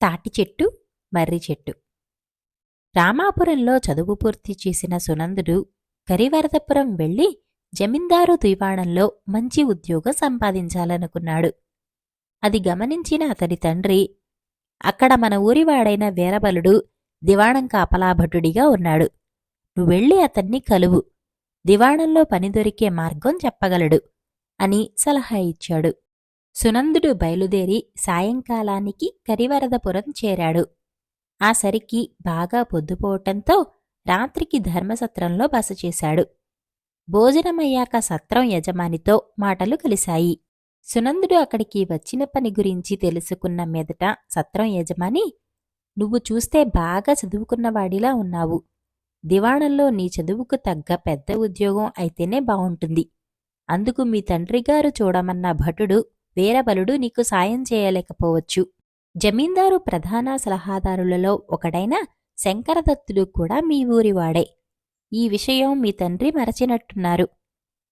తాటి చెట్టు మర్రి చెట్టు. రామాపురంలో చదువు పూర్తి చేసిన సునందుడు కరివరదపురం వెళ్ళి జమీందారు దివాణంలో మంచి ఉద్యోగం సంపాదించాలనుకున్నాడు. అది గమనించిన అతడి తండ్రి అక్కడ మన ఊరివాడైన వీరబలుడు దివాణం కాపలాభటుడిగా ఉన్నాడు. నువ్వెళ్ళి అతన్ని కలువు. దివాణంలో పని దొరికే మార్గం చెప్పగలడు అని సలహా ఇచ్చాడు. సునందుడు బయలుదేరి సాయంకాలానికి కరివరదపురం చేరాడు. ఆ సరికి బాగా పొద్దుపోవటంతో రాత్రికి ధర్మసత్రంలో బస చేశాడు. భోజనమయ్యాక సత్రం యజమానితో మాటలు కలిశాయి. సునందుడు అక్కడికి వచ్చిన పని గురించి తెలుసుకున్న మీదట సత్రం యజమాని నువ్వు చూస్తే బాగా చదువుకున్నవాడిలా ఉన్నావు. దివాణంలో నీ చదువుకు తగ్గ పెద్ద ఉద్యోగం అయితేనే బావుంటుంది. అందుకు మీ తండ్రిగారు చూడమన్న భటుడు వీరబలుడు నీకు సాయం చేయలేకపోవచ్చు. జమీందారు ప్రధాన సలహాదారులలో ఒకడైన శంకరదత్తుడు కూడా మీ ఊరివాడే ఈ విషయం మీ తండ్రి మరచినట్టున్నారు.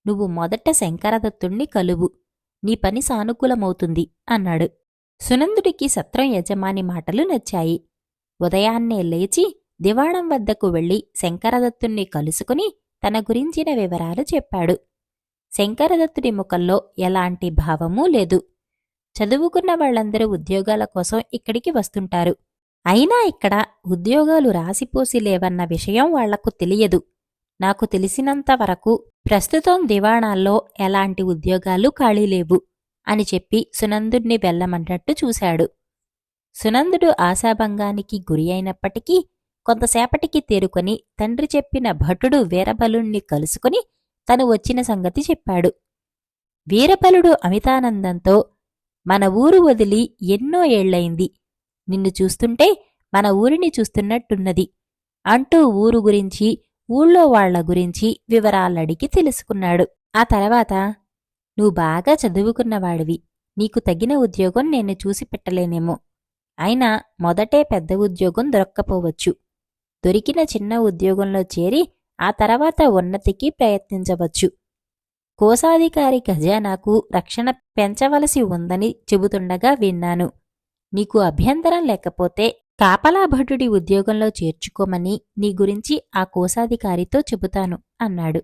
నువ్వు మొదట శంకరదత్తుణ్ణి కలువు. నీ పని సానుకూలమవుతుంది అన్నాడు. సునందుడికి సత్రం యజమాని మాటలు నచ్చాయి. ఉదయాన్నే లేచి దివాణం వద్దకు వెళ్ళి శంకరదత్తుణ్ణి కలుసుకుని తన గురించిన వివరాలు చెప్పాడు. శంకరదత్తుడి ముఖంలో ఎలాంటి భావమూ లేదు. చదువుకున్న వాళ్ళందరూ ఉద్యోగాల కోసం ఇక్కడికి వస్తుంటారు. అయినా ఇక్కడ ఉద్యోగాలు రాసిపోసి లేవన్న విషయం వాళ్ళకు తెలియదు. నాకు తెలిసినంత వరకు ప్రస్తుతం దివాణాల్లో ఎలాంటి ఉద్యోగాలు ఖాళీ లేవు అని చెప్పి సునందుడిని వెళ్ళమన్నట్టు చూశాడు. సునందుడు ఆశాభంగానికి గురి అయినప్పటికీ కొంతసేపటికి తేరుకొని తండ్రి చెప్పిన భటుడు వీరబలుణ్ణి కలుసుకుని తను వచ్చిన సంగతి చెప్పాడు. వీరపలుడు అమితానందంతో మన ఊరు వదిలి ఎన్నో ఏళ్ళయింది నిన్ను చూస్తుంటే మన ఊరిని చూస్తున్నట్టున్నది అంటూ ఊరు గురించి ఊళ్ళో వాళ్ళ గురించి వివరాలడిగి తెలుసుకున్నాడు. ఆ తర్వాత నువ్వు బాగా చదువుకున్నవాడివి. నీకు తగిన ఉద్యోగం నేను చూసి పెట్టలేనేమో. అయినా మొదటే పెద్ద ఉద్యోగం దొరక్కపోవచ్చు. దొరికిన చిన్న ఉద్యోగంలో చేరి ఆ తర్వాత ఉన్నతికి ప్రయత్నించవచ్చు. కోశాధికారి ఖజానాకు రక్షణ పెంచవలసి ఉందని చెబుతుండగా విన్నాను. నీకు అభ్యంతరం లేకపోతే కాపలాభటుడి ఉద్యోగంలో చేర్చుకోమని నీ గురించి ఆ కోశాధికారితో చెబుతాను అన్నాడు.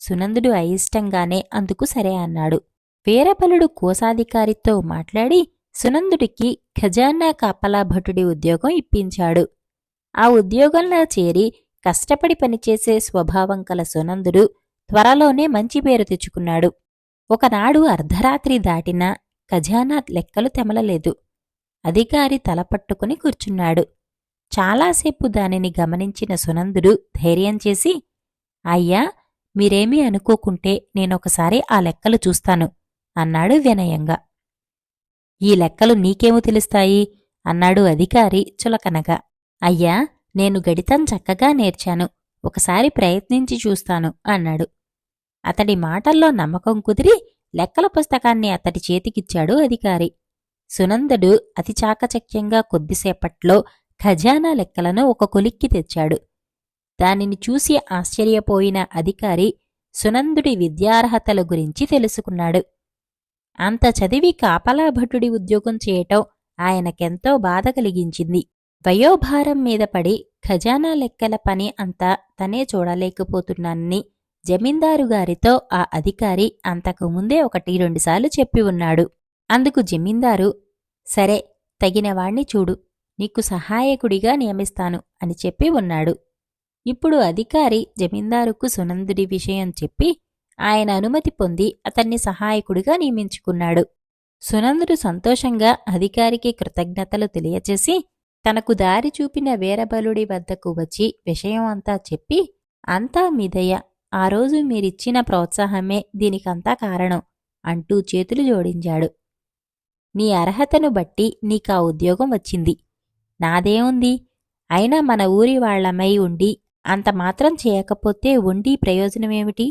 సునందుడు అయిష్టంగానే అందుకు సరే అన్నాడు. వీరబలుడు కోశాధికారితో మాట్లాడి సునందుడికి ఖజానా కాపలాభటుడి ఉద్యోగం ఇప్పించాడు. ఆ ఉద్యోగంలో చేరి కష్టపడి పనిచేసే స్వభావం కల సునందుడు త్వరలోనే మంచి పేరు తెచ్చుకున్నాడు. ఒకనాడు అర్ధరాత్రి దాటినా ఖజానా లెక్కలు తెమలలేదు. అధికారి తలపట్టుకుని కూర్చున్నాడు. చాలాసేపు దానిని గమనించిన సునందుడు ధైర్యం చేసి అయ్యా మీరేమీ అనుకోకుంటే నేనొకసారి ఆ లెక్కలు చూస్తాను అన్నాడు వినయంగా. ఈ లెక్కలు నీకేమో తెలుస్తాయి? అన్నాడు అధికారి చులకనగా. అయ్యా నేను గడితం చక్కగా నేర్చాను. ఒకసారి ప్రయత్నించి చూస్తాను అన్నాడు. అతడి మాటల్లో నమ్మకం కుదిరి లెక్కల పుస్తకాన్ని అతడి చేతికిచ్చాడు అధికారి. సునందుడు అతి చాకచక్యంగా కొద్దిసేపట్లో ఖజానా లెక్కలను ఒక కొలిక్కి తెచ్చాడు. దానిని చూసి ఆశ్చర్యపోయిన అధికారి సునందుడి విద్యార్హతల గురించి తెలుసుకున్నాడు. అంత చదివి కాపలాభటుడి ఉద్యోగం చేయటం ఆయనకెంతో బాధ కలిగించింది. వయోభారం మీద పడి ఖజానా లెక్కల పని అంతా తనే చూడలేకపోతున్నానని జమీందారు గారితో ఆ అధికారి అంతకు ముందే ఒకటి రెండుసార్లు చెప్పి ఉన్నాడు. అందుకు జమీందారు సరే తగినవాణ్ణి చూడు నీకు సహాయకుడిగా నియమిస్తాను అని చెప్పి ఉన్నాడు. ఇప్పుడు అధికారి జమీందారుకు సునందుడి విషయం చెప్పి ఆయన అనుమతి పొంది అతన్ని సహాయకుడిగా నియమించుకున్నాడు. సునందుడు సంతోషంగా అధికారికి కృతజ్ఞతలు తెలియచేసి తనకు దారి చూపిన వీరబలుడి వద్దకు వచ్చి విషయం అంతా చెప్పి అంతా మీదయ్య ఆ రోజు మీరిచ్చిన ప్రోత్సాహమే దీనికంతా కారణం అంటూ చేతులు జోడించాడు. నీ అర్హతను బట్టి నీకా ఉద్యోగం వచ్చింది. నాదేముంది? అయినా మన ఊరి వాళ్ళమై ఉండి అంత మాత్రం చేయకపోతే ఉండి ప్రయోజనమేమిటి?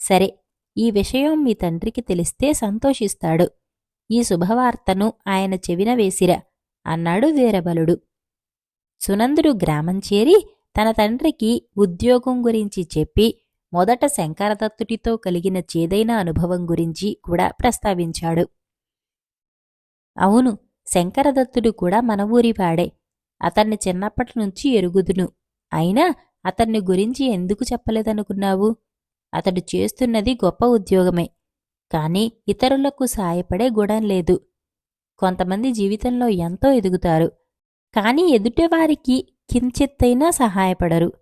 సరే ఈ విషయం మీ తండ్రికి తెలిస్తే సంతోషిస్తాడు. ఈ శుభవార్తను ఆయన చెవిన వేసిరా. అన్నాడు వీరబలుడు. సునందుడు గ్రామం చేరి తన తండ్రికి ఉద్యోగం గురించి చెప్పి మొదట శంకరదత్తుడితో కలిగిన చేదైన అనుభవం గురించి కూడా ప్రస్తావించాడు. అవును శంకరదత్తుడు కూడా మన ఊరివాడే అతన్ని చిన్నప్పటి నుంచి ఎరుగుదును. అయినా అతన్ని గురించి ఎందుకు చెప్పలేదనుకున్నావు? అతడు చేస్తున్నది గొప్ప ఉద్యోగమే. కాని ఇతరులకు సాయపడే గుణం లేదు. కొంతమంది జీవితంలో ఎంతో ఎదుగుతారు. కాని ఎదుటివారికి కించిత్తైనా సహాయపడరు.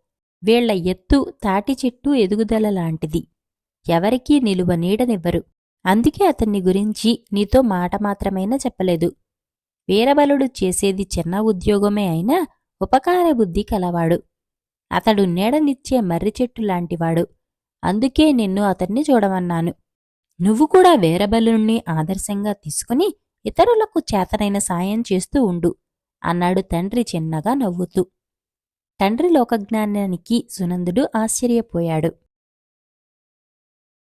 వీళ్ళ ఎత్తు తాటి చెట్టు ఎదుగుదల లాంటిది. ఎవరికీ నిలువ నీడనివ్వరు. అందుకే అతన్ని గురించి నీతో మాట మాత్రమైనా చెప్పలేదు. వీరబలుడు చేసేది చిన్న ఉద్యోగమే అయినా ఉపకార బుద్ధి కలవాడు. అతడు నీడనిచ్చే మర్రి చెట్టు లాంటివాడు. అందుకే నిన్ను అతన్ని చూడమన్నాను. నువ్వు కూడా వీరబలుణ్ణి ఆదర్శంగా తీసుకుని ఇతరులకు చేతనైన సాయం చేస్తూ ఉండు అన్నాడు తండ్రి చిన్నగా నవ్వుతూ. తండ్రి లోకజ్ఞానానికి సునందుడు ఆశ్చర్యపోయాడు.